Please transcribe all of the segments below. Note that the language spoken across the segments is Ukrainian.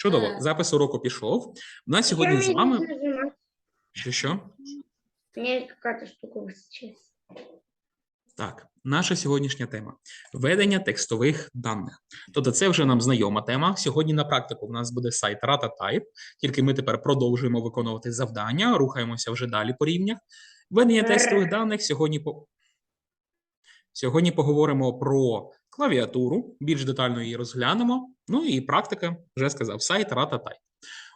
Чудово, Е. запис уроку пішов. У нас сьогодні з вами. Що що? Мне какая-то штука высочилась. Так, наша сьогоднішня тема ведення текстових даних. Тобто, це вже нам знайома тема. Сьогодні на практику в нас буде сайт RataType, тільки ми тепер продовжуємо виконувати завдання, рухаємося вже далі по рівнях. Ведення текстових даних сьогодні по сьогодні поговоримо про клавіатуру, більш детально її розглянемо. Ну і практика, вже сказав, сайт RataType.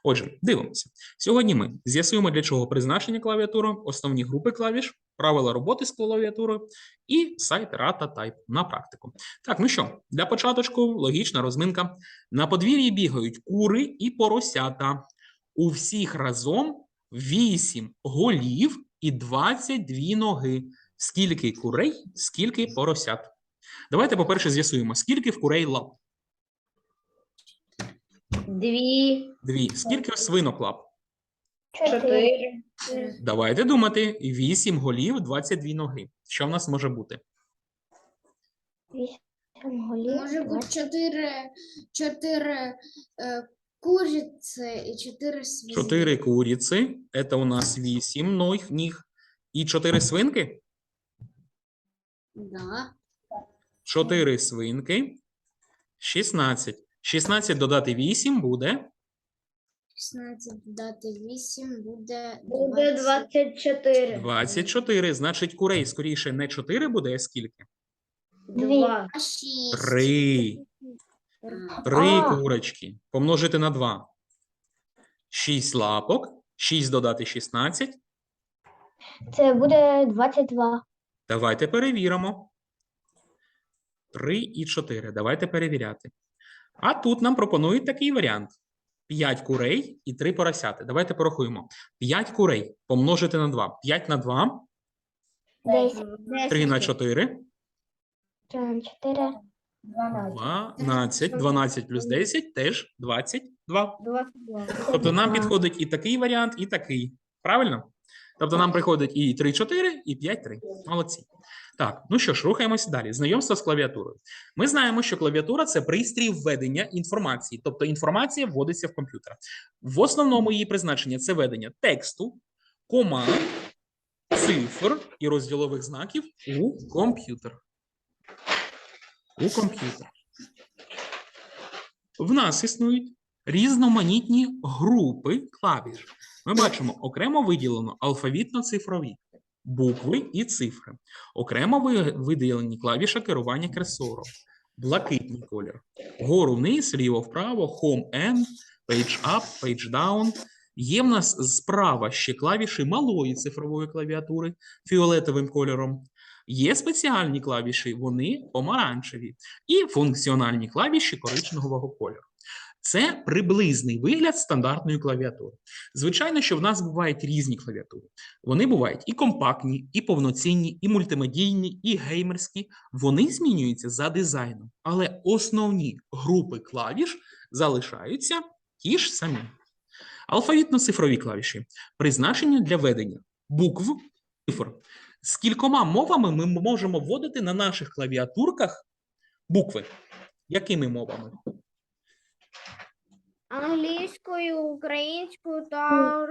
Отже, дивимося. Сьогодні ми з'ясуємо, для чого призначення клавіатури, основні групи клавіш, правила роботи з клавіатурою і сайт RataType на практику. Так, ну що, для початочку логічна розминка. На подвір'ї бігають кури і поросята. У всіх разом 8 голів і 22 ноги. Скільки курей, скільки поросят. Давайте, по-перше, з'ясуємо, скільки в курей лап. Дві, Дві. Скільки в свинок лап? чотири, Давайте думати. 8 голів, 22 ноги. Що в нас може бути? Може бути чотири, чотири е, куриці і чотири свині. 4 куриці, це у нас 8 ніг. І 4 свинки? Да. 4 свинки, 16. 16 додати 8 буде 16 додати 8 буде буде 24. 24. Значить, курей скоріше не 4 буде, а скільки? Два. А 6. 3. 3 курочки. Помножити на 2. 6 лапок. 6 додати 16. Це буде 22. Давайте перевіримо. 3 і 4. Давайте перевіряти. А тут нам пропонують такий варіант: 5 курей і 3 поросяти. Давайте порахуємо. 5 курей помножити на 2. 5 на 2, 10. 3 на 4, 3 на 4. 12. 12 плюс 10 теж 22. 22. Тобто нам підходить і такий варіант, і такий. Правильно? Тобто нам приходить і 3-4, і 5-3. Молодці. Так, ну що ж, рухаємося далі. Знайомство з клавіатурою. Ми знаємо, що клавіатура це пристрій введення інформації, тобто інформація вводиться в комп'ютер. В основному її призначення це ведення тексту, команд, цифр і розділових знаків у комп'ютер. У комп'ютер. В нас існують різноманітні групи клавіш. Ми бачимо окремо виділено алфавітно-цифрові букви і цифри, окремо виділені клавіша керування кресором, блакитний колір, вгору вниз, ліво вправо, home end, page up, page down. Є в нас справа ще клавіші малої цифрової клавіатури фіолетовим кольором. Є спеціальні клавіші, вони помаранчеві, і функціональні клавіші коричневого кольору. Це приблизний вигляд стандартної клавіатури. Звичайно, що в нас бувають різні клавіатури. Вони бувають і компактні, і повноцінні, і мультимедійні, і геймерські. Вони змінюються за дизайном, але основні групи клавіш залишаються ті ж самі. Алфавітно-цифрові клавіші призначення для ведення букв цифр. З кількома мовами ми можемо вводити на наших клавіатурках букви. Якими мовами? Англійською, українською та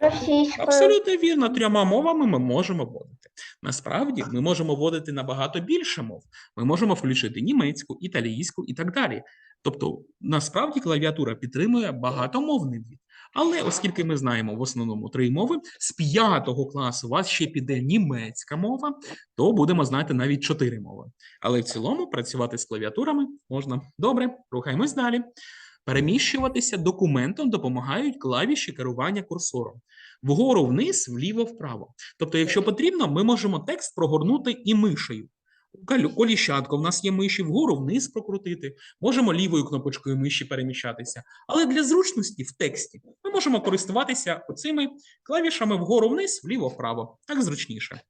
російською. Абсолютно вірно, трьома мовами ми можемо вводити. Насправді ми можемо вводити набагато більше мов. Ми можемо включити німецьку, італійську і так далі. Тобто, насправді клавіатура підтримує багатомовний вид. Але оскільки ми знаємо в основному три мови, з п'ятого класу у вас ще піде німецька мова, то будемо знати навіть чотири мови. Але в цілому працювати з клавіатурами можна. Добре, рухаємось далі. Переміщуватися документом допомагають клавіші керування курсором. Вгору вниз, вліво вправо. Тобто, якщо потрібно, ми можемо текст прогорнути і мишею. Коліщатко в нас є миші, вгору вниз прокрутити. Можемо лівою кнопочкою миші переміщатися. Але для зручності в тексті ми можемо користуватися оцими клавішами вгору вниз, вліво вправо. Так зручніше.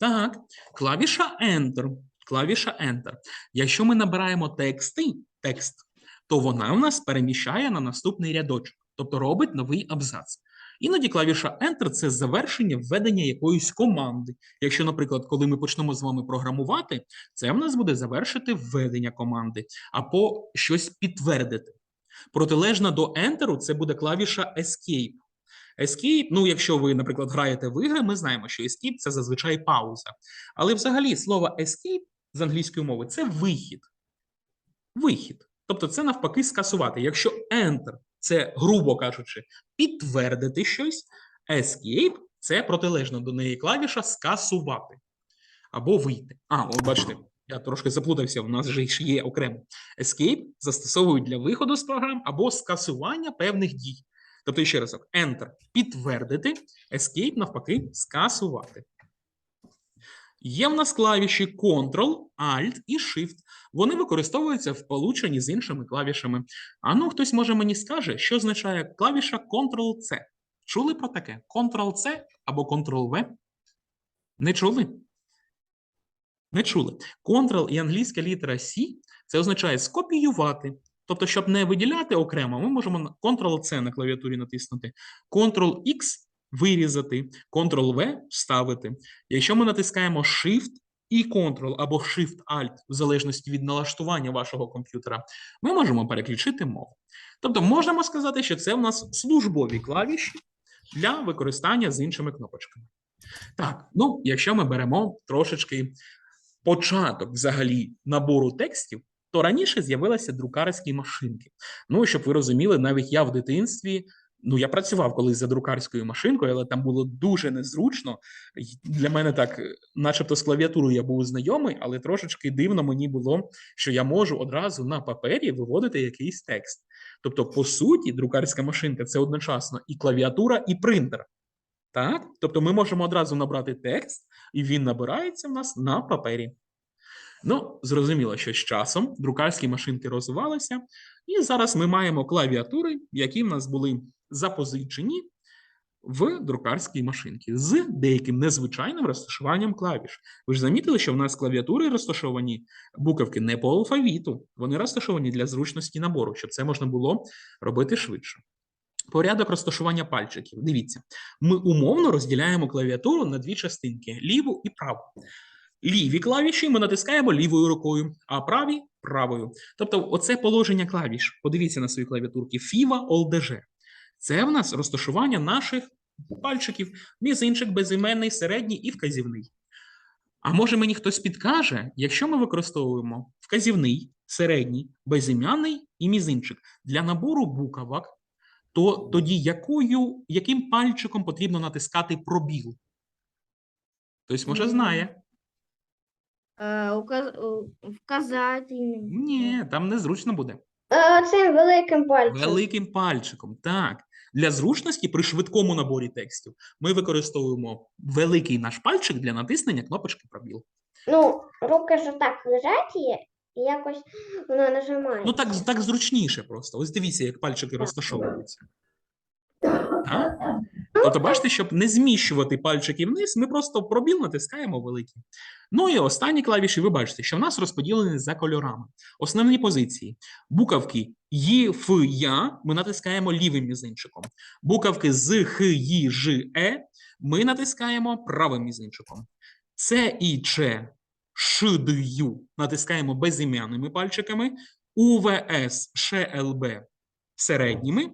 Так, клавіша Enter. Клавіша Enter. Якщо ми набираємо тексти, текст, то вона у нас переміщає на наступний рядочок, тобто робить новий абзац. Іноді клавіша Enter це завершення введення якоїсь команди. Якщо, наприклад, коли ми почнемо з вами програмувати, це в нас буде завершити введення команди або щось підтвердити. Протилежна до Enter це буде клавіша Escape. Escape, ну, якщо ви, наприклад, граєте в ігри, ми знаємо, що Escape це зазвичай пауза. Але взагалі слово Escape з англійської мови це вихід. Вихід. Тобто це навпаки скасувати. Якщо Enter це, грубо кажучи, підтвердити щось, Escape це протилежно до неї клавіша скасувати або вийти. А, от бачите, я трошки заплутався, у нас же є окремо. Escape застосовують для виходу з програм або скасування певних дій. Тобто, ще разок, Enter підтвердити, Escape навпаки скасувати. Є в нас клавіші Ctrl, Alt і Shift. Вони використовуються в полученні з іншими клавішами. А ну, хтось може мені скаже, що означає клавіша Ctrl-C. Чули про таке? Ctrl-C або Ctrl-V? Не чули? Не чули. Ctrl і англійська літера C це означає скопіювати. Тобто, щоб не виділяти окремо, ми можемо Ctrl-C на клавіатурі натиснути, Ctrl-X вирізати, Ctrl-V вставити. Якщо ми натискаємо Shift і Ctrl або Shift-Alt, в залежності від налаштування вашого комп'ютера, ми можемо переключити мову. Тобто, можемо сказати, що це в нас службові клавіші для використання з іншими кнопочками. Так, ну, якщо ми беремо трошечки початок взагалі набору текстів, то раніше з'явилися друкарські машинки. Ну, щоб ви розуміли, навіть я в дитинстві. Ну, я працював колись за друкарською машинкою, але там було дуже незручно. Для мене так, е, начебто, з клавіатурою я був знайомий, але трошечки дивно мені було, що я можу одразу на папері виводити якийсь текст. Тобто, по суті, друкарська машинка це одночасно і клавіатура, і принтер. Так? Тобто, ми можемо одразу набрати текст, і він набирається в нас на папері. Ну, зрозуміло, що з часом друкарські машинки розвивалися, і зараз ми маємо клавіатури, які в нас були запозичені в друкарській машинці з деяким незвичайним розташуванням клавіш. Ви ж замітили, що в нас клавіатури розташовані буковки не по алфавіту, вони розташовані для зручності набору, щоб це можна було робити швидше. Порядок розташування пальчиків. Дивіться, ми умовно розділяємо клавіатуру на дві частинки: ліву і праву. Ліві клавіші ми натискаємо лівою рукою, а праві правою. Тобто, оце положення клавіш. Подивіться на свої клавіатурки: FIVA, OLDG. Це в нас розташування наших пальчиків, мізинчик, безіменний, середній і вказівний. А може мені хтось підкаже, якщо ми використовуємо вказівний, середній, безім'яний і мізинчик для набору букавок, то тоді якою, яким пальчиком потрібно натискати пробіл? Хтось може знає. Е, Вказати. Ні, там незручно буде. Е, Цим великим пальцем. Великим пальчиком. Так. Для зручності при швидкому наборі текстів ми використовуємо великий наш пальчик для натиснення кнопочки пробіл. Ну, руки ж так лежать і якось вона нажимає. Ну так, так зручніше просто. Ось дивіться, як пальчики розташовуються. Так? Тобто, бачите, щоб не зміщувати пальчики вниз, ми просто пробіл натискаємо великий. Ну і останні клавіші, ви бачите, що в нас розподілені за кольорами. Основні позиції. Буковки Ї, Ф, Я ми натискаємо лівим мізинчиком. Буковки з, Х, Ї, Ж, Е ми натискаємо правим мізинчиком. С і Ч, Ш, Д, Ю натискаємо безім'яними пальчиками. У, В, С, Ш, Л, Б середніми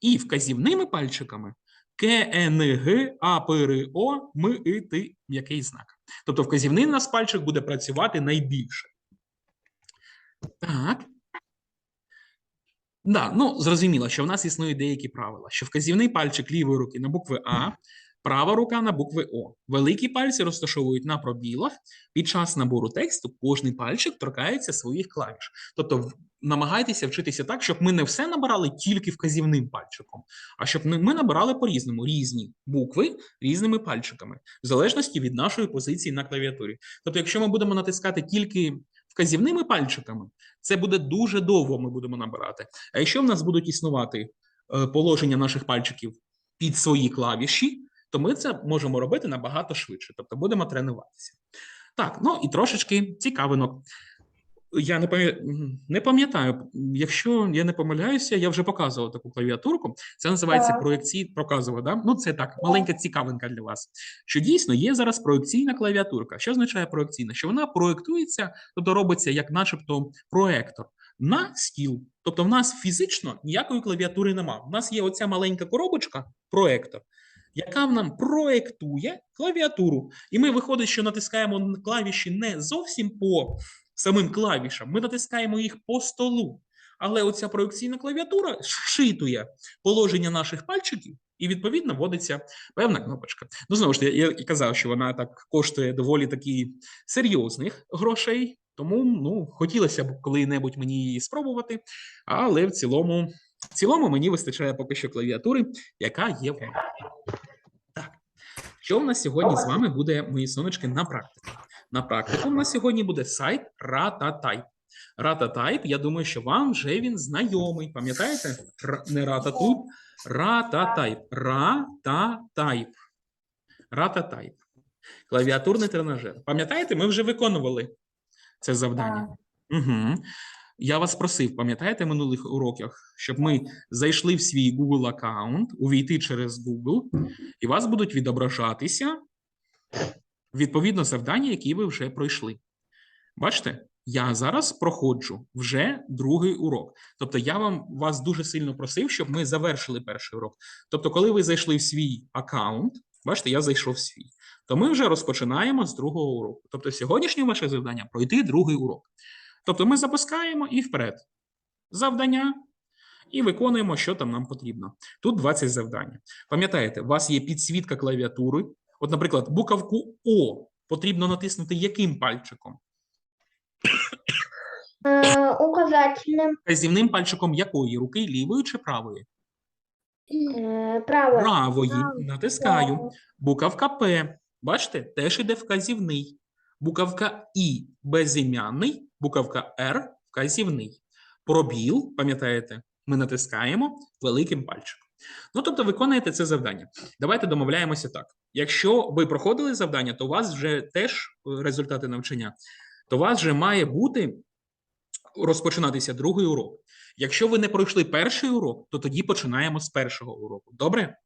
і вказівними пальчиками К, Н, Г, А, П, Р, О, М, І, Т, м'який знак. Тобто вказівний у нас пальчик буде працювати найбільше. Так. Да, ну, зрозуміло, що в нас існують деякі правила, що вказівний пальчик лівої руки на букви А, права рука на букви О. Великі пальці розташовують на пробілах. Під час набору тексту кожний пальчик торкається своїх клавіш. Тобто намагайтеся вчитися так, щоб ми не все набирали тільки вказівним пальчиком, а щоб ми набирали по-різному різні букви різними пальчиками, в залежності від нашої позиції на клавіатурі. Тобто, якщо ми будемо натискати тільки вказівними пальчиками, це буде дуже довго ми будемо набирати. А якщо в нас будуть існувати е, положення наших пальчиків під свої клавіші, то ми це можемо робити набагато швидше. Тобто будемо тренуватися. Так, ну і трошечки цікавинок. Я не пам'ятаю, не пам'ятаю, якщо я не помиляюся, я вже показував таку клавіатурку. Це називається проекцій. Показував, да? Ну, це так, маленька цікавинка для вас. Що дійсно є зараз проекційна клавіатурка. Що означає проекційна? Що вона проектується, тобто робиться як, начебто, проектор на стіл. Тобто, в нас фізично ніякої клавіатури нема. У нас є оця маленька коробочка, проектор, яка нам проектує клавіатуру. І ми виходить, що натискаємо клавіші не зовсім по самим клавішам, ми натискаємо їх по столу. Але оця проекційна клавіатура шитує положення наших пальчиків, і відповідно вводиться певна кнопочка. Ну, знову ж я і казав, що вона так коштує доволі таки серйозних грошей. Тому ну, хотілося б коли-небудь мені її спробувати, але в цілому, в цілому мені вистачає поки що клавіатури, яка є в мене. Що в нас сьогодні з вами буде, мої сонечки, на практику? На практику у нас сьогодні буде сайт Ratatype. Ratatype, я думаю, що вам вже він знайомий. Пам'ятаєте? Не Ratatype, Ratatype. Ratatype. Ratatype. Клавіатурний тренажер. Пам'ятаєте, ми вже виконували це завдання. Угу. Я вас просив, пам'ятаєте в минулих уроках, щоб ми зайшли в свій Google аккаунт, увійти через Google, і вас будуть відображатися відповідно завдання, які ви вже пройшли. Бачите, я зараз проходжу вже другий урок. Тобто, я вам вас дуже сильно просив, щоб ми завершили перший урок. Тобто, коли ви зайшли в свій аккаунт, бачите, я зайшов в свій, то ми вже розпочинаємо з другого уроку. Тобто, сьогоднішнє ваше завдання пройти другий урок. Тобто, ми запускаємо і вперед. Завдання. І виконуємо, що там нам потрібно. Тут 20 завдань. Пам'ятаєте, у вас є підсвітка клавіатури. От, наприклад, буковку О потрібно натиснути яким пальчиком? Е, указательним Вказівним пальчиком якої руки? Лівої чи правої? е, правою. Правої. Правої. Натискаю. Буковка П. Бачите, теж іде вказівний. Буковка І безім'яний, буковка Р вказівний. Пробіл, пам'ятаєте, ми натискаємо великим пальчиком. Ну, тобто, виконуєте це завдання. Давайте домовляємося так. Якщо ви проходили завдання, то у вас вже теж е, результати навчання, то у вас вже має бути розпочинатися другий урок. Якщо ви не пройшли перший урок, то тоді починаємо з першого уроку. Добре?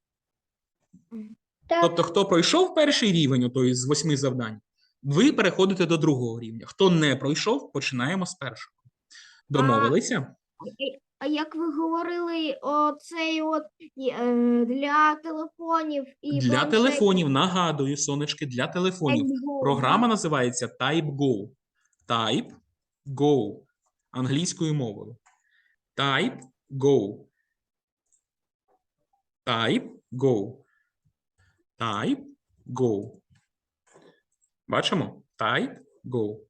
Так. Тобто, хто пройшов перший рівень, ото з восьми завдань, ви переходите до другого рівня. Хто не пройшов, починаємо з першого. Домовилися? А як ви говорили, оцей от е, для телефонів і Для планшетів телефонів, нагадую, сонечки, для телефонів. Програма називається TypeGo. TypeGo. Англійською мовою. TypeGo. TypeGo. TypeGo. Бачимо? TypeGo.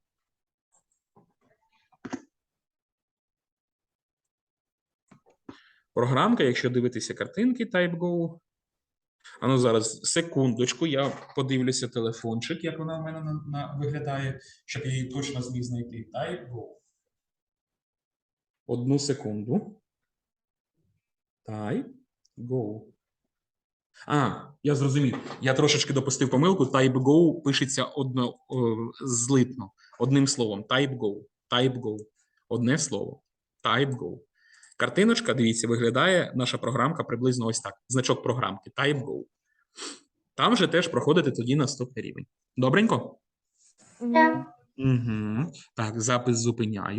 Програмка, якщо дивитися картинки TypeGo. А ну зараз секундочку, я подивлюся телефончик, як вона в мене на, на, виглядає, щоб я її точно зміг знайти. TypeGo. Одну секунду. TypeGo. А, я зрозумів. Я трошечки допустив помилку. TypeGo пишеться одно, о, злитно, одним словом. TypeGo. TypeGo. Одне слово. TypeGo. Картиночка, дивіться, виглядає наша програмка приблизно ось так. Значок програмки TypeGo. Там же теж проходите тоді наступний рівень. Добренько? Так. Угу. Так, запис зупиняю.